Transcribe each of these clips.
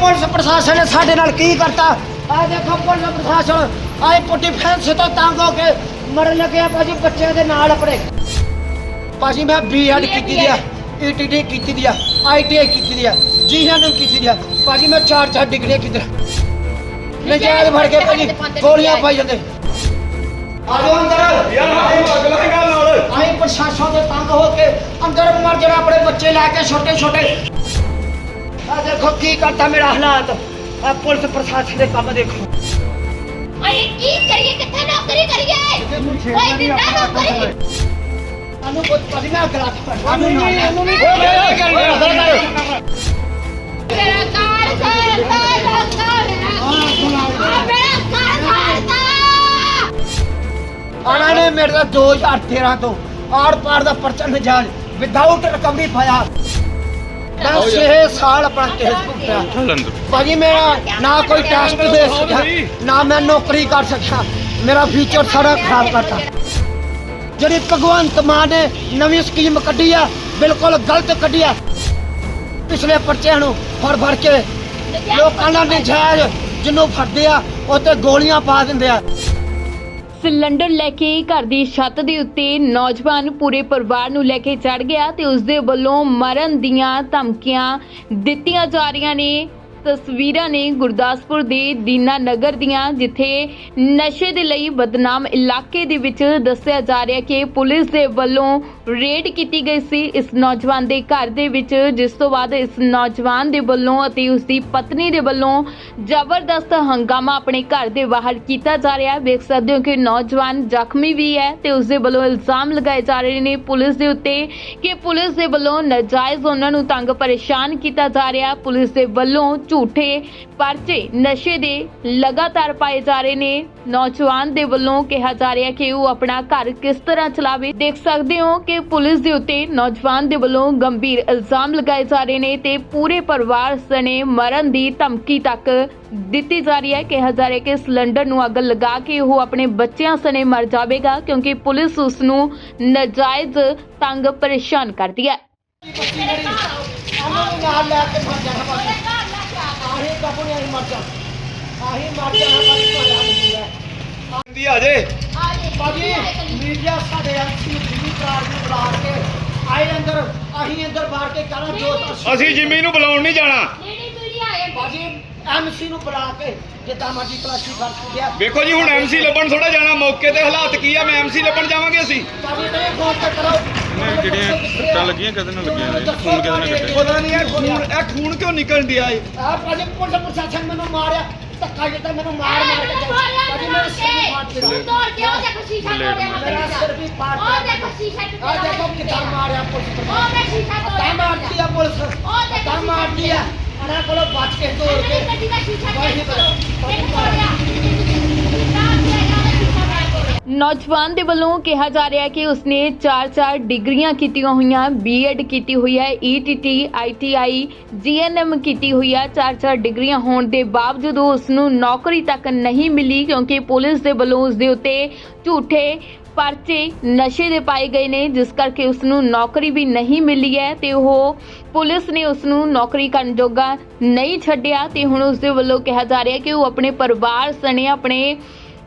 Police ਪ੍ਰਸ਼ਾਸਨ ਨੇ ਸਾਡੇ ਨਾਲ ਕੀ ਕਰਤਾ ਆ ਦੇਖੋ ਪੁਲਿਸ ਪ੍ਰਸ਼ਾਸਨ ਆਏ ਪੁੱਟੀ ਫੈਂਸ ਤੋਂ ਤੰਗ ਹੋ ਕੇ ਮਰਨ ਲੱਗਿਆ ਭਾਜੀ ਬੱਚੇ ਦੇ ਨਾਲ ਆਪਣੇ ਭਾਜੀ ਮੈਂ ਬੀਐਡ ਕੀਤੀ ਦੀ ਆ ਈਟੀਟੀ ਕੀਤੀ ਦੀ ਆ ਆਈਟੀਆਈ ਕੀਤੀ ਦੀ ਆ ਜੀਐਨਐਮ ਕੀਤੀ ਦੀ ਆ ਭਾਜੀ ਮੈਂ ਚਾਰ ਚਾਰ ਡਿਗਰੀਆਂ ਕੀਤੀ ਨਜਾਇਜ਼ ਫੜ ਕੇ ਭਾਜੀ ਗੋਲੀਆਂ ਪਾਈ ਜਾਂਦੇ ਆਜੋ ਅੰਦਰ ਯਾਰ ਹਾਈ ਅੱਗ ਲਾਏਗਾ ਨਾਲ ਆਏ ਪ੍ਰਸ਼ਾਸਨ ਦੇ ਤੰਗ ਹੋ ਕੇ ਅੰਦਰ ਮਰ ਜਰਾ ਆਪਣੇ ਬੱਚੇ ਲੈ ਕੇ ਛੋਟੇ ਛੋਟੇ ਆ ਦੇਖੋ ਕੀ ਕਰਤਾ ਮੇਰਾ ਹਾਲਾਤ। ਆ ਪੁਲਿਸ ਪ੍ਰਸ਼ਾਸਨ ਦੇ ਕੰਮ ਦੇਖੋ। ਅਰੇ ਕੀ ਕਰੀਏ? ਕਿੱਥੇ ਨੌਕਰੀ ਕਰੀਏ? ਕੋਈ ਦਿੰਦਾ ਨੌਕਰੀ? ਸਾਨੂੰ ਨਹੀਂ ਮੈਂ ਗਲਾਸ ਪਰ ਸਾਨੂੰ ਨਹੀਂ, ਇਹਨੂੰ ਨਹੀਂ। ਮੇਰਾ ਕਾਰ ਸਾਰ ਸਾਰ ਮੇਰਾ ਕਾਰ ਸਾਰ ਸਾਰ ਆਣਾ ਨੇ ਮੇਰੇ ਦਾ 2013 ਤੋਂ ਆੜ ਪਾਰ ਦਾ ਪਰਚਾ ਨਜਾਇਜ਼ ਵਿਦਆਊਟ ਰਿਕਵਰੀ ਪਾਇਆ ਮੈਂ 6 ਸਾਲ ਆਪਣਾ ਕੇਸ ਭੁਗਤਿਆ ਭਾਜੀ ਮੇਰਾ ਨਾ ਕੋਈ ਟੈਸਟ ਦੇ ਸਕਿਆ ਨਾ ਮੈਂ ਨੌਕਰੀ ਕਰ ਸਕਿਆ ਮੇਰਾ ਫਿਊਚਰ ਸਾਰਾ ਖਰਾਬ ਕਰਤਾ ਜਿਹੜੀ ਭਗਵੰਤ ਮਾਨ ਨੇ ਨਵੀਂ ਸਕੀਮ ਕੱਢੀ ਆ ਬਿਲਕੁਲ ਗਲਤ ਕੱਢੀ ਆ। ਪਿਛਲੇ ਪਰਚਿਆਂ ਨੂੰ ਫੜ ਫੜ ਕੇ ਲੋਕਾਂ ਦਾ ਨਜਾਇਜ਼ ਜਿਹਨੂੰ ਫੜਦੇ ਆ ਉਹ ਤੇ ਗੋਲੀਆਂ ਪਾ ਦਿੰਦੇ ਆ। ਸਿਲੰਡਰ ਲੈ ਕੇ ਘਰ ਦੀ ਛੱਤ ਦੇ ਉੱਤੇ ਨੌਜਵਾਨ ਪੂਰੇ ਪਰਿਵਾਰ ਨੂੰ ਲੈ ਕੇ ਚੜ ਗਿਆ ਤੇ ਉਸ ਦੇ ਵੱਲੋਂ ਮਰਨ ਦੀਆਂ ਧਮਕੀਆਂ ਦਿੱਤੀਆਂ ਜਾ ਰਹੀਆਂ ਨੇ। ਤਸਵੀਰਾਂ ਨੇ ਗੁਰਦਾਸਪੁਰ ਦੇ ਦੀਨਾ ਨਗਰ ਦੀਆਂ, ਜਿੱਥੇ ਨਸ਼ੇ ਦੇ ਲਈ ਬਦਨਾਮ ਇਲਾਕੇ ਦੇ ਵਿੱਚ ਦੱਸਿਆ ਜਾ ਰਿਹਾ ਕਿ ਪੁਲਿਸ ਦੇ ਵੱਲੋਂ ਰੇਡ ਕੀਤੀ ਗਈ ਸੀ ਇਸ ਨੌਜਵਾਨ ਦੇ ਘਰ ਦੇ ਵਿੱਚ, ਜਿਸ ਤੋਂ ਬਾਅਦ ਇਸ ਨੌਜਵਾਨ ਦੇ ਵੱਲੋਂ ਅਤੇ ਉਸ ਦੀ ਪਤਨੀ ਦੇ ਵੱਲੋਂ ਜ਼ਬਰਦਸਤ ਹੰਗਾਮਾ ਆਪਣੇ ਘਰ ਦੇ ਬਾਹਰ ਕੀਤਾ ਜਾ ਰਿਹਾ ਹੈ। ਵੇਖ ਸਕਦੇ ਹੋ ਕਿ ਨੌਜਵਾਨ ਜ਼ਖਮੀ ਵੀ ਹੈ ਤੇ ਉਸ ਦੇ ਵੱਲੋਂ ਇਲਜ਼ਾਮ ਲਗਾਏ ਜਾ ਰਹੇ ਨੇ। ਪੁਲਿਸ ਦੇ ਉੱਤੇ ਕਿ ਪੁਲਿਸ ਦੇ ਵੱਲੋਂ ਨਾਜਾਇਜ਼ ਉਹਨਾਂ ਨੂੰ ਤੰਗ ਪਰੇਸ਼ਾਨ ਕੀਤਾ ਜਾ ਰਿਹਾ ਪੁਲਿਸ ਦੇ ਵੱਲੋਂ ਝੂਠੇ ਪਰਚੇ, ਨਸ਼ੇ ਦੇ ਲਗਾਤਾਰ ਪਾਏ ਜਾ ਰਹੇ ਨੇ। ਨੌਜਵਾਨ ਦੇ ਵੱਲੋਂ ਕਿਹਾ ਜਾ ਰਿਹਾ ਕਿ ਉਹ ਆਪਣਾ ਘਰ ਕਿਸ ਤਰ੍ਹਾਂ ਚਲਾਵੇ, ਦੇਖ ਸਕਦੇ ਹੋ ਕਿ ਪੁਲਿਸ ਦੇ ਉੱਤੇ ਨੌਜਵਾਨ ਦੇ ਵੱਲੋਂ ਗੰਭੀਰ ਇਲਜ਼ਾਮ ਲਗਾਏ ਜਾ ਰਹੇ ਨੇ ਤੇ ਪੂਰੇ ਪਰਿਵਾਰ ਸਣੇ ਮਰਨ ਦੀ ਧਮਕੀ ਤੱਕ ਦਿੱਤੀ ਜਾ ਰਹੀ ਹੈ। ਕਿਹਾ ਜਾ ਰਿਹਾ ਕਿ ਸਿਲੰਡਰ ਨੂੰ ਅੱਗ ਲਗਾ ਕੇ ਉਹ ਆਪਣੇ ਬੱਚਿਆਂ ਸਣੇ ਮਰ ਜਾਵੇਗਾ ਕਿਉਂਕਿ ਪੁਲਿਸ ਉਸ ਨੂੰ ਨਾਜਾਇਜ਼ ਤੰਗ ਪਰੇਸ਼ਾਨ ਕਰਦੀ ਹੈ। ਉਹਨਾਂ ਨੂੰ ਨਾਲ ਲੈ ਕੇ ਮਰ ਜਾਣਾ ਭਾਜੀ ਆਹੀ ਕਪੜੇ ਆਹੀ ਮਰ ਜਾ ਆਹੀ ਮਰ ਜਾਣਾ ਭਾਜੀ ਤੁਹਾਡਾ ਮਜ਼ਦੂਰ ਹੈ। ਦੀ ਆ ਜੇ। ਭਾਜੀ ਮੀਡੀਆ ਸਾਡੇ ਐਮਸੀ ਦਿੱਲੀ ਪ੍ਰਾਰ ਨੂੰ ਬੁਲਾ ਕੇ ਆਏ ਅੰਦਰ ਅਸੀਂ ਅੰਦਰ ਬਾਹਰ ਕੇ ਕਰਾਂ ਜੋ ਤਾਂ ਅਸੀਂ ਜਿੰਮੀ ਨੂੰ ਬੁਲਾਉਣ ਨਹੀਂ ਜਾਣਾ। ਨੇੜੀ ਪੀੜੀ ਆਏ ਭਾਜੀ ਐਮਸੀ ਨੂੰ ਬੁਲਾ ਕੇ ਜਿੱਦਾਂ ਮਰਜ਼ੀ ਤਲਾਸ਼ੀ ਕਰ ਸਕਦੇ ਆ ਵੇਖੋ ਜੀ ਹੁਣ ਐਮਸੀ ਲੱਭਣ ਥੋੜਾ ਜਾਣਾ ਮੌਕੇ ਤੇ ਹਾਲਾਤ ਕੀ ਆ? ਮੈਂ ਐਮਸੀ ਲੱਭਣ ਜਾਵਾਂਗੇ ਅਸੀਂ? ਭਾਜੀ ਤੇ ਫੋਨ ਤੇ ਕਰੋ। ਨਹੀਂ, ਜਿਹੜੀਆਂ ਸੱਟਾਂ ਲੱਗੀਆਂ ਕਿਹਦੇ ਨਾਲ ਲੱਗੀਆਂ ਨੇ? ਖੂਨ ਨਾਲ ਕੱਢਿਆ? ਪਤਾ ਨਹੀਂ ਇਹ ਖੂਨ ਇਹ ਖੂਨ ਕਿਉਂ ਨਿਕਲਣ ਦਿਆ ਏ? ਆ ਭਾਜੀ ਪੁਲਿਸ ਪ੍ਰਸ਼ਾਸਨ ਮੈਨੂੰ ਮਾਰਿਆ। ਧੱਕਾ ਜਿੱਦਾਂ ਮੈਨੂੰ ਮਾਰ ਮਾਰ ਕੇ। ਭਾਜੀ ਮੇਰਾ ਸਿਰ ਵੀ ਫਾੜ ਤੂੰ ਦਿੱਤਾ ਤੋੜ ਕੇ ਉਹ ਦੇਖੋ ਸ਼ੀਸ਼ਾ ਤੋੜਿਆ। ਮੇਰਾ ਸਿਰ ਵੀ ਫਾੜ ਉਹ ਦੇਖੋ ਸ਼ੀਸ਼ਾ ਆ ਦੇਖੋ ਕਿੱਦਾਂ ਮਾਰਿਆ ਪੁਲਿਸ ਉਹ ਮੈਂ ਸ਼ੀਸ਼ਾ ਤੋੜਿਆ ਮਾਰਦੀ ਆ ਪੁਲਿਸ? ਉਹ ਦੇਖੋ ਮਾਰਦੀ ਆ? ਉਹਨਾਂ ਕੋਲੋਂ ਬਚ ਕੇ ਤੋੜ ਕੇ। ਮੇਰੀ ਗੱਡੀ ਦਾ ਸ਼ੀਸ਼ਾ ਵਾਹੀ ਚੈੱਕ ਕਰੋ। ਕਰੋ ਇੱਕ ਤੋੜਿਆ ਤਾਂ ਤੇ ਯਾਰ ਸ਼ੀਸ਼ਾ ਮੈਂ ਤੋੜਿਆ ਨੌਜਵਾਨ ਦੇ ਵੱਲੋਂ ਕਿਹਾ ਜਾ ਰਿਹਾ ਹੈ ਕਿ ਉਸਨੇ 4-4 ਡਿਗਰੀਆਂ ਕੀਤੀਆਂ ਹੋਈਆਂ ਬੀਐਡ ਕੀਤੀ ਹੋਈ ਹੈ E ਈਟੀਟੀ ਆਈਟੀਆਈ ਜੀਐਨਐਮ ਕੀਤੀ ਹੋਈ ਹੈ। 4-4 ਡਿਗਰੀਆਂ ਹੋਣ ਦੇ ਬਾਵਜੂਦ ਉਸ ਨੂੰ ਨੌਕਰੀ ਤੱਕ ਨਹੀਂ ਮਿਲੀ ਕਿਉਂਕਿ ਪੁਲਿਸ ਦੇ ਵੱਲੋਂ ਉਸ ਦੇ ਉੱਤੇ ਝੂਠੇ ਪਰਚੇ ਨਸ਼ੇ ਦੇ ਪਾਏ ਗਏ ਨੇ, ਜਿਸ ਕਰਕੇ ਉਸ ਨੂੰ ਨੌਕਰੀ ਵੀ ਨਹੀਂ ਮਿਲੀ ਹੈ ਤੇ ਉਹ ਪੁਲਿਸ ਨੇ ਉਸ ਨੂੰ ਨੌਕਰੀ ਕਰਨ ਜੋਗਾ ਨਹੀਂ ਛੱਡਿਆ ਤੇ ਹੁਣ ਉਸ ਦੇ ਵੱਲੋਂ ਕਿਹਾ ਜਾ ਰਿਹਾ ਕਿ ਉਹ ਆਪਣੇ ਪਰਿਵਾਰ ਸਣੇ ਆਪਣੇ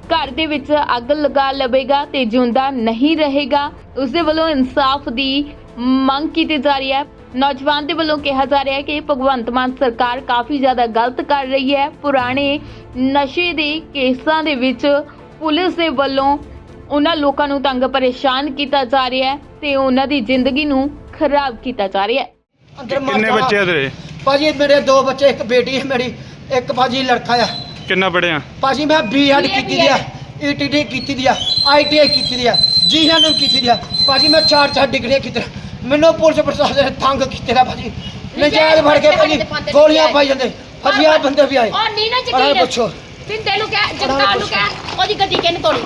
ਘਰ ਦੇ ਵਿੱਚ ਅੱਗ ਲਗਾ ਲਵੇਗਾ ਤੇ ਜਿਉਂਦਾ ਨਹੀਂ ਰਹੇਗਾ। ਉਸ ਦੇ ਵੱਲੋਂ ਇਨਸਾਫ ਦੀ ਮੰਗ ਕੀਤੀ ਜਾ ਰਹੀ ਹੈ। ਨੌਜਵਾਨ ਦੇ ਵੱਲੋਂ ਕਿਹਾ ਜਾ ਰਿਹਾ ਹੈ ਕਿ ਭਗਵੰਤ ਮਾਨ ਸਰਕਾਰ ਕਾਫੀ ਜ਼ਿਆਦਾ ਗਲਤ ਕਰ ਰਹੀ ਹੈ। ਪੁਰਾਣੇ ਨਸ਼ੇ ਦੇ ਕੇਸਾਂ ਦੇ ਵਿੱਚ ਪੁਲਿਸ ਦੇ ਵੱਲੋਂ ਉਹਨਾਂ ਲੋਕਾਂ ਨੂੰ ਤੰਗ ਪਰੇਸ਼ਾਨ ਕੀਤਾ ਜਾ ਰਿਹਾ ਹੈ ਤੇ ਉਹਨਾਂ ਦੀ ਜ਼ਿੰਦਗੀ ਨੂੰ ਖਰਾਬ ਕੀਤਾ ਜਾ ਰਿਹਾ ਹੈ। ਅੰਦਰ ਮਰ ਕਿੰਨੇ। ਬੱਚੇ ਆ ਤੇਰੇ? ਭਾਜੀ ਮੇਰੇ ਦੋ ਬੱਚੇ ਇੱਕ ਬੇਟੀ ਹੈ ਮੇਰੀ ਇੱਕ ਭਾਜੀ ਲੜਕਾ ਆ। ਕਿੰਨਾ ਪੜਿਆ ਭਾਜੀ ਮੈਂ ਬੀਐਡ ਕੀਤੀ ਦੀ ਆ ਈਟੀਟੀ ਕੀਤੀ ਦੀ ਆ ਆਈਟੀਆਈ ਕੀਤੀ ਦੀ ਆ ਜੀਐਨਐਮ ਕੀਤੀ ਦੀ ਆ। ਭਾਜੀ ਮੈਂ ਚਾਰ ਚਾਰ ਡਿਗਰੀਆਂ ਕੀਤੀ ਮੈਨੂੰ ਪੁਲਿਸ ਪ੍ਰਸ਼ਾਸਨ ਨੇ ਤੰਗ ਕੀਤੇ ਦਾ ਭਾਜੀ। ਨਜਾਇਜ਼ ਫੜ ਕੇ ਭਾਜੀ ਗੋਲੀਆਂ ਪਾਈ ਜਾਂਦੇ ਫੱਜਿਆ ਬੰਦੇ ਵੀ ਆਏ। ਉਹ ਨੀਨਾ ਪਰਾਂ ਚਕੀਰ ਪੁੱਛੋ। ਪਿੰਦੇ ਨੂੰ ਕਹਿ ਜਗਤਾਰ ਨੂੰ ਕਹਿ ਉਹਦੀ ਗੱਡੀ ਕਿਹਨੇ ਤੋੜੀ?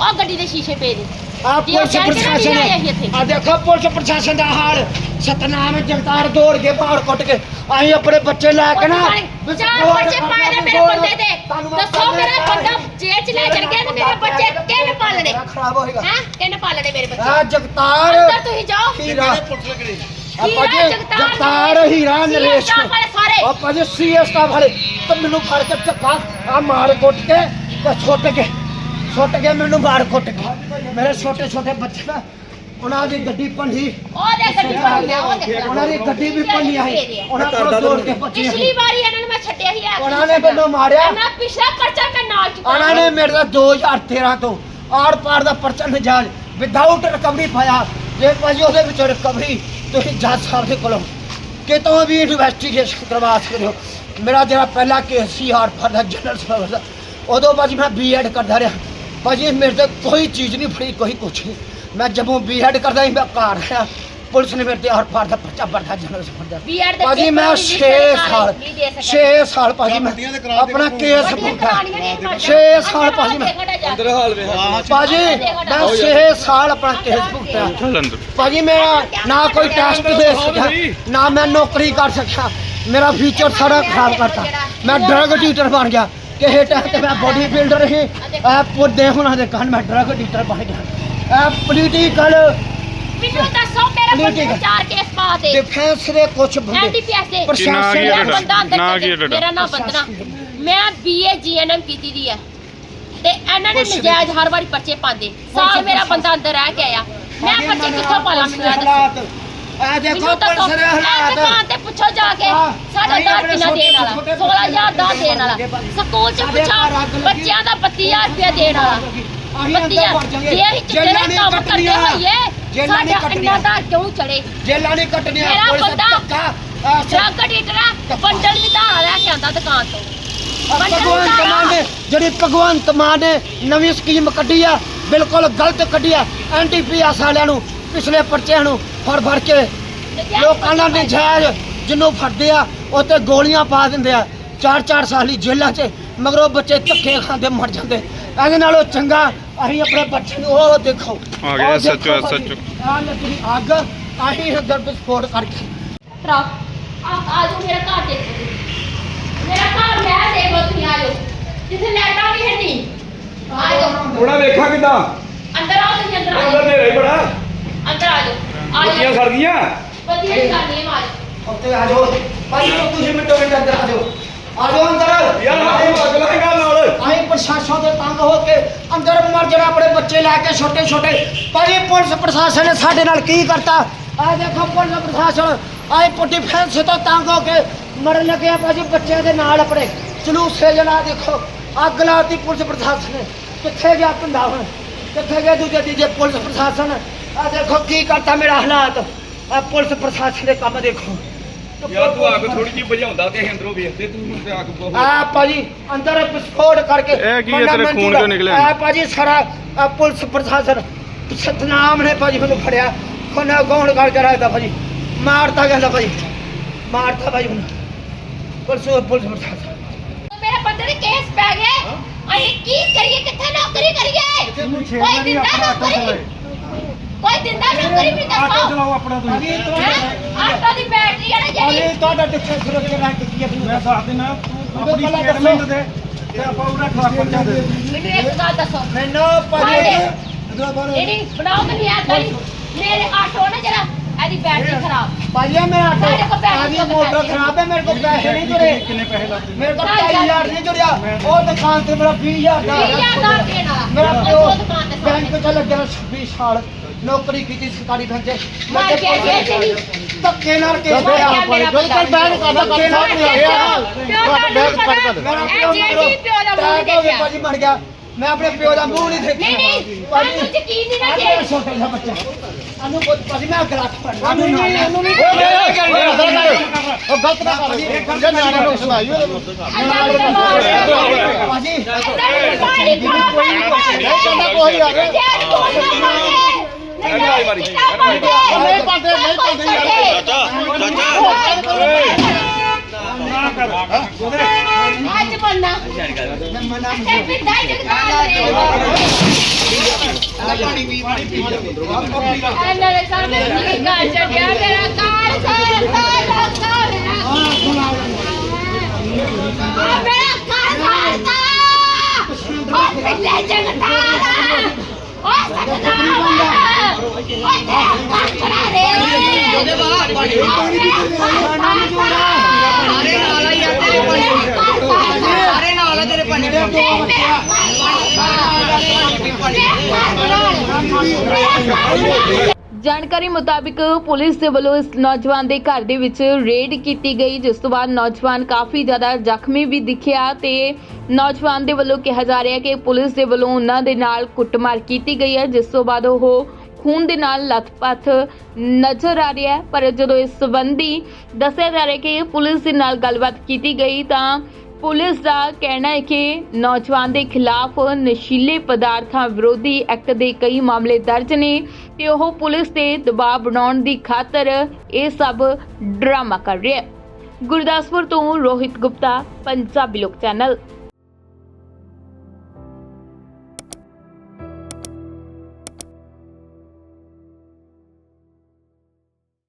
ਉਹ ਗੱਡੀ ਦੇ ਸ਼ੀਸ਼ੇ ਪਏ ਨੇ। ਆ ਪੁਲਿਸ ਪ੍ਰਸ਼ਾਸਨ। ਆ ਦੇਖੋ ਪੁਲਿਸ ਪ੍ਰਸ਼ਾਸਨ ਦਾ ਹਾਲ। ਸਤਨਾਮ ਜਗਤਾਰ ਦੌੜ ਕੇ ਬਾਹਰ ਕੁੱਟ ਕੇ ਅਸੀਂ ਆਪਣੇ ਬੱਚੇ ਲੈ ਕੇ ਨਾ ਚਾਰ ਬੱਚੇ ਪਾਏ ਨੇ ਮੇਰੇ ਬੰਦੇ ਦੇ ਦੱਸੋ ਮੇਰਾ ਬੰਦਾ ਜੇਲ੍ਹ ਚ ਲੈ ਚੜ ਗਿਆ ਤੇ ਮੇਰੇ ਬੱਚੇ ਕਿਹਨੇ ਪਾਲਣੇ ਖਰਾਬ ਹੋਏਗਾ। ਹੈ? ਕਿਹਨੇ ਪਾਲਣੇ ਮੇਰੇ ਬੱਚੇ? ਆ ਜਗਤਾਰ। ਅੰਦਰ ਤੁਸੀਂ ਜਾਓ। ਹੀਰਾ ਆਪਾਂ ਜੀ ਜਗਤਾਰ ਹੀਰਾ ਨਰੇਸ਼ ਆਪਾਂ ਜੀ ਸੀਐਸ ਦਾ ਵਾਲੇ। ਤੇ ਮੈਨੂੰ ਫੜ ਕੇ ਧੱਕਾ ਆ ਮਾਰ ਕੁੱਟ ਕੇ ਤੇ ਸੁੱਟ ਕੇ ਸੁੱਟ ਕੇ ਮੈਨੂੰ ਮਾਰ ਕੁੱਟ ਕੇ। ਮੇਰੇ ਛੋਟੇ ਛੋਟੇ ਬੱਚੇ ਨਾ ਉਹਨਾਂ ਦੀ ਗੱਡੀ ਭੰਡੀ ਉਹ ਦੇ ਗੱਡੀ ਪਾ ਲਿਆ ਉਹ ਦੇ ਉਹਨਾਂ ਦੀ ਗੱਡੀ ਵੀ ਭੰਡੀ ਆਈ ਉਹਨਾਂ ਕੋਲ ਦੌੜ ਕੇ ਭੱਜੇ ਪਿਛਲੀ ਵਾਰੀ ਇਹਨਾਂ ਨੂੰ ਮੈਂ ਛੱਡਿਆ ਸੀ ਉਹਨਾਂ ਨੇ ਮੈਨੂੰ ਮਾਰਿਆ। ਇਹਨਾਂ ਪਿਛਲਾ ਪਰਚਾ ਮੈਂ ਨਾਲ ਚੁੱਕਾ ਉਹਨਾਂ ਨੇ ਮੇਰੇ ਦਾ 2013 ਤੋਂ ਆਰ ਪਾਰ ਦਾ ਪਰਚਾ ਨਜਾਇਜ਼ ਵਿਦਆਊਟ ਰਿਕਵਰੀ ਪਾਇਆ। ਜੇ ਭਾਜੀ ਉਹਦੇ ਵਿੱਚੋਂ ਰਿਕਵਰੀ ਤੁਸੀਂ ਜੱਜ ਸਾਹਿਬ ਦੇ ਕੋਲੋਂ ਕਿਤੋਂ ਵੀ ਇਨਵੈਸਟੀਗੇਸ਼ਨ ਕਰਵਾ ਸਕਦੇ ਹੋ। ਮੇਰਾ ਜਿਹੜਾ ਪਹਿਲਾ ਕੇਸ ਸੀ ਆਰ ਪਾਰ ਦਾ ਜਨਰਲ ਸਰਵਿਸ ਦਾ ਉਦੋਂ ਭਾਜੀ ਮੈਂ ਬੀਐਡ ਕਰਦਾ ਰਿਹਾ। ਭਾਜੀ ਮੇਰੇ ਤੇ ਕੋਈ ਚੀਜ਼ ਨਹੀਂ ਫੜੀ ਕੋਈ ਕੁਛ ਨਹੀਂ। ਮੈਂ ਜਦੋਂ ਬੀਐਡ ਕਰਦਾ ਸੀ ਮੈਂ ਘਰ ਰਿਹਾ ਪੁਲਿਸ ਨੇ ਮੇਰੇ ਤੇ ਆਰ ਪਾਰ ਦਾ ਪਰਚਾ ਭਰਦਾ ਜਨਰਲ ਸਰਵਿਸ ਦਾ। ਬੀਐਡ ਦੇ ਭਾਜੀ ਪੇਪਰ ਮੈਂ ਵੀ 6 ਨਹੀਂ ਸਾਲ ਨਹੀਂ ਦੇ ਸਕਿਆ। 6 ਸਾਲ ਭਾਜੀ ਮੈਂ ਆਪਣਾ ਕੇਸ ਵੱਡੀਆਂ ਭੁਗਤਾ ਕਹਾਣੀਆਂ ਨਹੀਂ ਮਾਰਦਾ। 6 ਸਾਲ ਭਾਜੀ ਮੈਂ ਅੰਦਰ ਹਾਲ ਵੇ ਭਾਜੀ ਮੈਂ 6 ਸਾਲ ਆਪਣਾ ਕੇਸ ਚੱਲ ਅੰਦਰ ਭਾਜੀ ਮੇਰਾ ਨਾ ਕੋਈ ਟੈਸਟ ਦੇ ਸਕਿਆ ਨਾ ਮੈਂ ਨੌਕਰੀ ਕਰ ਸਕਿਆ ਮੇਰਾ ਫਿਊਚਰ ਸਾਰਾ ਖਰਾਬ ਕਰਤਾ। ਮੈਂ ਡਰਗ ਡੀਟਰ ਬਣ ਗਿਆ। ਕਿਸੇ ਟਾਈਮ ਤੇ ਮੈਂ ਬੋਡੀ ਬਿਲਡਰ ਸੀ ਇਹ ਪੁੱਦੇ ਹੁਣਾਂ ਦੇ ਕੰਨ ਮੈਂ ਡਰਗ ਡੀਟਰ ਬਣ ਗਿਆ। ਇਹ ਪੋਲੀਟੀਕਲ ਮੈਨੂੰ ਦੱਸੋ ਮੇਰੇ ਹੈ। ਚਾਰ ਕੇਸ ਪਾ ਦੇ। ਡਿਫੈਂਸ ਦੇ ਕੁਝ ਬੰਦੇ ਐਨਡੀਪੀਐਸ ਦੇ। ਪ੍ਰਸ਼ਾਸਨ ਨਾਂ ਕੀ ਹੈ ਮੇਰਾ ਤੁਹਾਡਾ? ਬੰਦਾ ਅੰਦਰ ਨਾਂ ਚੱਲ ਕੀ ਹੈ ਗਿਆ। ਤੁਹਾਡਾ? ਮੇਰਾ ਨਾਮ ਬੰਦਨਾ ਮੈਂ ਬੀਏ ਜੀਐਨਐਮ ਕੀਤੀ ਦੀ ਹੈ। ਤੇ ਇਹਨਾਂ ਨੇ ਕੁਛ ਨਜਾਇਜ਼ ਹਰ ਵਾਰੀ ਪਰਚੇ ਪਾਉਂਦੇ। ਸਾਲ ਮੇਰਾ ਬੰਦਾ ਅੰਦਰ ਰਹਿ ਕੇ ਆਇਆ। ਮੈਂ ਪਰਚੇ ਕਿੱਥੋਂ ਪਾਲਾਂ ਮੈਨੂੰ ਇਹ ਦੱਸੋ। ਆ ਦੇਖੋ ਮੈਨੂੰ ਦੱਸੋ ਪੁਲਿਸ ਦੇ ਇਹ ਹਾਲਾਤ। ਦੁਕਾਨ ਤੇ ਪੁੱਛੋ ਜਾ ਕੇ ਹਾਂ, ਸਾਡਾ ਆਪਣੇ ਕਿੰਨਾ ਦੇਣ ਵਾਲਾ ਛੋਟੇ- 16000 ਦਾ ਦੇਣ ਵਾਲਾ। ਸਕੂਲ ਚ ਸਾਡੇ ਪੁੱਛੋ ਘਰ ਅੱਗ ਲੱਗੀ। ਬੱਚਿਆਂ ਦਾ 32000 ਰੁਪਏ ਦੇਣ ਵਾਲਾ। ਅਸੀਂ ਅੰਦਰ ਬੱਤੀਆਂ ਵੜ ਜਾਵਾਂਗੇ। ਜੇ ਅਸੀਂ ਜੇਲਾਂ ਚਿੱਟੇ ਨਹੀਂ ਕੰਮ ਕਰਦੇ ਕੱਟਣੀਆਂ। ਹੋਈਏ ਜੇਲਾਂ ਨਹੀਂ ਸਾਡਾ ਕੱਟਣੀਆਂ। ਇੰਨਾ ਦਾ ਕਿਉਂ ਚੜੇ ਜੇਲਾਂ ਨਹੀਂ ਕੱਟਣੀਆਂ। ਮੇਰਾ ਪੁਲਿਸ ਬੰਦਾ ਧੱਕਾ ਆ ਡਰੱਗ ਡੀਟਰਾ ਬੰਡਲ ਵੀ ਧਾਰ ਲੈ ਕੇ ਆਂਦਾ ਦੁਕਾਨ ਤੋਂ। ਬੰਡਲ ਭਗਵੰਤ ਮਾਨ ਨੇ ਜਿਹੜੀ ਭਗਵੰਤ ਮਾਨ ਨੇ ਨਵੀਂ ਸਕੀਮ ਕੱਢੀ ਆ ਬਿਲਕੁਲ ਗਲਤ ਕੱਢੀ ਆ ਐਨਟੀਪੀਐਸ ਵਾਲਿਆਂ ਨੂੰ। ਪਿਛਲੇ ਪਰਚਿਆਂ ਨੂੰ ਫੜ ਫੜ ਕੇ ਲੋਕਾਂ ਨਾਲ ਨਜਾਇਜ਼ ਜਿਹਨੂੰ ਫੜਦੇ ਆ ਉਹ ਤੇ ਗੋਲੀਆਂ ਪਾ ਦਿੰਦੇ ਆ। ਚਾਰ ਚਾਰ ਸਾਲੀ ਜੇਲ੍ਹਾਂ 'ਚ ਮਗਰੋਂ ਬੱਚੇ ਧੱਕੇ ਖਾਂਦੇ ਮਰ ਜਾਂਦੇ। ਇਹਦੇ ਨਾਲੋਂ ਚੰਗਾ ਅਸੀਂ ਆਪਣੇ ਬੱਚੇ ਨੂੰ ਉਹ ਦੇਖੋ। ਆ ਗਿਆ ਭਾਜੀ, SHO ਆਹ ਲੱਗੀ ਅੱਗ ਅਸੀਂ ਅੰਦਰ ਵਿਸਫੋਟ ਕਰਕੇ। ਟਰੱਕ ਆ ਆ ਜਾਓ ਮੇਰਾ ਘਰ ਦੇਖੋ ਮੇਰਾ ਘਰ ਮੈਂ ਦੇਖੋ ਤੁਸੀਂ ਆ ਜਾਓ। ਜਿੱਥੇ ਲੈਟਾਂ ਵੀ ਹੈ ਨਹੀਂ। ਆ ਜਾਓ। ਥੋੜਾ ਵੇਖਾਂ ਕਿਦਾਂ? ਅੰਦਰ ਆਓ ਤੁਸੀਂ ਅੰਦਰ ਆ ਅੰਦਰ ਨੇਰਾ ਹੀ ਬੜਾ। ਅੰਦਰ ਆ ਜਾਓ ਆ ਬੱਤੀਆਂ ਜਾਓ ਸੜ ਗਈਆਂ ਵਧੀਆ ਹੀ ਕਰਨੀ ਹੈ ਮਾਜ ਉੱਤੇ ਆ ਜਾਓ ਭਾਈ ਤੁਸੀਂ ਮਿੰਟੋ ਮਿੰਟ ਅੰਦਰ ਆ ਜਾਓ ਆ ਜਾਓ ਅੰਦਰ ਯਾਰ ਆਹ ਅੱਗ ਲਾਏਗਾ ਨਾਲ ਅਸੀਂ ਪ੍ਰਸ਼ਾਸਨ ਦੇ ਤੰਗ ਹੋ ਕੇ ਅੰਦਰ ਮਰ ਜਣਾ ਆਪਣੇ ਬੱਚੇ ਲੈ ਕੇ ਛੋਟੇ ਛੋਟੇ ਭਾਈ ਪੁਲਿਸ ਪ੍ਰਸ਼ਾਸਨ ਨੇ ਸਾਡੇ ਨਾਲ ਕੀ ਕਰਤਾ ਆ ਦੇਖੋ ਪੁਲਿਸ ਪ੍ਰਸ਼ਾਸਨ ਆਏ ਪੁੱਟੀ ਫੈਂਸ ਤੋਂ ਤੰਗ ਹੋ ਕੇ ਮਰਨ ਲੱਗੇ ਆ ਭਾਜੀ ਬੱਚਿਆਂ ਦੇ ਨਾਲ ਆਪਣੇ ਜਲੂਸੇ ਜਣਾ ਦੇਖੋ ਅੱਗ ਲਾਤੀ ਪੁਲਿਸ ਪ੍ਰਸ਼ਾਸਨ ਨੇ ਕਿੱਥੇ ਗਿਆ ਪਿੰਡਾ ਹੁਣ? ਕਿੱਥੇ ਗਿਆ ਦੂਜੇ ਤੀਜੇ ਪੁਲਿਸ ਪ੍ਰਸ਼ਾਸਨ? ਆ ਦੇਖੋ ਕੀ ਕਰਤਾ ਮੇਰਾ ਹਾਲਾਤ। ਆ ਪੁਲਿਸ ਪ੍ਰਸ਼ਾਸਨ ਦੇ ਕੰਮ ਦੇਖੋ। ਯਾਰ ਤੂੰ ਅੱਗ ਥੋੜੀ ਜਿਹੀ ਬੁਝਾਉਂਦਾ ਤੇ ਅੰਦਰੋਂ ਵੇਖਦੇ ਤੂੰ ਹੁਣ ਤੇ ਅੱਗ ਬਹੁਤ ਆ ਭਾਜੀ ਅੰਦਰ ਵਿਸਫੋਟ ਕਰਕੇ ਇਹ ਕੀ ਹੈ ਤੇਰੇ ਖੂਨ ਕਿਉਂ ਨਿਕਲਿਆ? ਆ ਭਾਜੀ ਸਾਰਾ ਆਹ ਪੁਲਿਸ ਪ੍ਰਸ਼ਾਸਨ ਸਤਨਾਮ ਨੇ ਭਾਜੀ ਮੈਨੂੰ ਫੜਿਆ। ਖੋਨਾ ਗੌਣ ਕਰਕੇ ਰੱਖਦਾ ਭਾਜੀ। ਮਾਰਤਾ ਕਹਿੰਦਾ ਭਾਜੀ। ਮਾਰਤਾ ਭਾਜੀ ਹੁਣ ਪੁਲਿਸ ਪੁਲਿਸ ਪ੍ਰਸ਼ਾਸਨ। ਮੇਰੇ ਬੰਦੇ ਦੇ ਕੇਸ ਪੈ ਗਏ। ਅਸੀਂ ਕੀ ਕਰੀਏ? ਕਿੱਥੇ ਨੌਕਰੀ ਕਰੀਏ? ਕੋਈ ਦਿੰਦਾ ਨੌਕਰੀ? ਕੋਈ ਦਿੰਦਾ ਨੌਕਰੀ ਵੀ ਦੱਸੋ ਚਲਾਓ ਆਪਣਾ ਤੁਸੀਂ। ਹੈਂ? ਆਟੋ ਦੀ ਬੈਟਰੀ ਹੈ ਨਾ ਜਿਹੜੀ। ਤੁਹਾਡਾ ਟਿਕਟ ਸੁਰੱਖਿਆ ਰੈਂਕ ਕੀ ਹੈ ਮੈਂ ਦੱਸ ਦਿਨਾ ਤੂੰ ਆਪਣੀ ਸਟੇਟਮੈਂਟ ਦੇ। ਤੇ ਆਪਾਂ ਉਹਦਾ ਖਿਲਾਫ ਪਰਚਾ ਦੇ। ਮੈਨੂੰ ਇੱਕ ਗੱਲ ਦੱਸੋ। ਮੈਨੂੰ ਭਾਜੀ ਜਿਹੜੀ ਬਣਾਓ ਮੈਨੂੰ ਯਾਦ ਕਰੀ ਮੇਰੇ ਆਟੋ ਨਾ ਜਰਾ ਇਹਦੀ ਬੈਟਰੀ ਖਰਾਬ। ਭਾਜੀ ਮੇਰਾ ਸਾਡੇ ਕੋਲ ਪੈਸੇ ਆਟੋ ਨਹੀਂ ਮੋਟਰ ਪੈਸੇ। ਖਰਾਬ ਹੈ ਮੇਰੇ ਕੋਲ ਪੈਸੇ ਨਹੀਂ ਜੁੜੇ ਕਿੰਨੇ ਪੈਸੇ ਲੱਗਦੇ? ਮੇਰੇ ਕੋਲ 25000 ਨਹੀਂ ਜੁੜਿਆ ਉਹ ਦੁਕਾਨ ਤੇ ਮੇਰਾ 20000 ਦਾ ਵੀਹ ਹਜ਼ਾਰ ਦਾ ਦੇਣ। ਵਾਲਾ ਮੇਰਾ ਉਹ ਪਿਓ ਦੁਕਾਨ ਤੇ ਬੈਂਕ ਚ ਲੱਗਿਆ 26 ਸਾਲ। ਨੌਕਰੀ ਕੀਤੀ ਸਰਕਾਰੀ ਬੈਂਕ 'ਚ। ਮਾਰ ਕੇ ਜੇ ਤੇ ਵੀ ਧੱਕੇ ਨਾਲ ਕੇ ਮਾਰ ਗਿਆ ਮੇਰਾ ਬੰਦਾ ਧੱਕੇ ਨਾਲ ਕੇ ਪਿਓ ਦਾ ਨਹੀਂ ਪਤਾ ਇਹ ਜੇ ਜੀ ਪਿਓ ਦਾ ਮੂੰਹ ਨਹੀਂ ਦੇਖਿਆ। ਭਾਜੀ ਮਰ ਗਿਆ। ਮੈਂ ਆਪਣੇ ਪਿਓ ਦਾ ਮੂੰਹ ਨਹੀਂ ਦੇਖਿਆ ਨਹੀਂ। ਨਹੀਂ ਤੁਹਾਨੂੰ ਯਕੀਨ ਨਹੀਂ ਨਾ ਜੇ। ਮੇਰਾ ਛੋਟਾ ਜਿਹਾ ਬੱਚਾ। ਅਨੂ ਬਹੁਤ ਭਾਜੀ ਮੈਂ ਗਲਾਟ ਪੜਨਾ ਨਹੀਂ, ਨਹੀਂ, ਨਹੀਂ ਉਹ ਗਲਤ ਨਾ ਕਰ ਜੇ ਨਿਆਣੇ ਨੂੰ ਸੁਣਾਈ ਅੱਲਾ ਦੇ ਮਾਰ ਭਾਜੀ ਪਾਣੀ ਖਾ ਪਾਣੀ ਕੋਈ ਆ ਗਿਆ ਕੋਈ ਨਾ ਨਹੀਂ ਮਾਰੀ। ਨਹੀਂ ਪਾਉਂਦੇ, ਨਹੀਂ ਪਾਉਂਦੇ ਯਾਰ। ਨਾ ਕਰ ਅੱਜ ਬੰਨਾ ਤੇ ਪਿੰਡਾ ਜਗਤਾਰ ਦੇ ਇਹਨਾਂ ਦੇ ਸਾਹਮਣੇ ਕੀ ਕਰ ਛੱਡਿਆ ਮੇਰਾ ਕਾਰ ਸਾਰਾ ਸਾਰਾ ਸਾਰਾ ਆ ਮੇਰਾ ਕਾਰ ਸਾਰਾ ਉਹ ਪਿੰਡਾ ਜਗਤਾਰ ਉਹ ਸਤਨਾਮ ਉਹ ਤੇਰਾ ਕਾਰ ਕਰਾ ਦੇ ਉਹਦੇ ਬਾਹਰ ਪਾਣੀ ਖਾਣਾ ਮਜੂਰਾ ਸਾਰੇ ਨਾਲ ਆ ਯਾਰ ਤੇਰੇ ਪਾਣੀ ਸਾਰੇ ਨਾਲ ਆ ਤੇਰੇ ਪਾਣੀ ਦੇ ਦੋ ਜਾਣਕਾਰੀ ਮੁਤਾਬਿਕ ਪੁਲਿਸ ਦੇ ਵੱਲੋਂ ਇਸ ਨੌਜਵਾਨ ਦੇ ਘਰ ਦੇ ਵਿੱਚ ਰੇਡ ਕੀਤੀ ਗਈ, ਜਿਸ ਤੋਂ ਬਾਅਦ ਨੌਜਵਾਨ ਕਾਫੀ ਜ਼ਿਆਦਾ ਜ਼ਖਮੀ ਵੀ ਦਿਖਿਆ ਤੇ ਨੌਜਵਾਨ ਦੇ ਵੱਲੋਂ ਕਿਹਾ ਜਾ ਰਿਹਾ ਕਿ ਪੁਲਿਸ ਦੇ ਵੱਲੋਂ ਉਹਨਾਂ ਦੇ ਨਾਲ ਕੁੱਟਮਾਰ ਕੀਤੀ ਗਈ ਹੈ, ਜਿਸ ਤੋਂ ਬਾਅਦ ਉਹ ਖੂਨ ਦੇ ਨਾਲ ਲੱਥਪੱਥ ਨਜ਼ਰ ਆ ਰਿਹਾ ਹੈ। ਪਰ ਜਦੋਂ ਇਸ ਸੰਬੰਧੀ ਦੱਸਿਆ ਜਾ ਰਿਹਾ ਕਿ ਪੁਲਿਸ ਦੇ ਨਾਲ ਗੱਲਬਾਤ ਕੀਤੀ ਗਈ ਤਾਂ ਪੁਲਿਸ ਦਾ ਕਹਿਣਾ ਹੈ ਕਿ ਨੌਜਵਾਨ ਦੇ ਖਿਲਾਫ ਨਸ਼ੀਲੇ ਪਦਾਰਥਾਂ ਵਿਰੋਧੀ ਐਕਟ ਦੇ ਕਈ ਮਾਮਲੇ ਦਰਜ ਨੇ ਤੇ ਉਹ ਪੁਲਿਸ ਤੇ ਦਬਾਅ ਬਣਾਉਣ ਦੀ ਖਾਤਰ ਇਹ ਸਭ ਡਰਾਮਾ ਕਰ ਰਿਹਾ ਹੈ। ਗੁਰਦਾਸਪੁਰ ਤੋਂ ਰੋਹਿਤ ਗੁਪਤਾ, ਪੰਜਾਬੀ ਲੋਕ ਚੈਨਲ।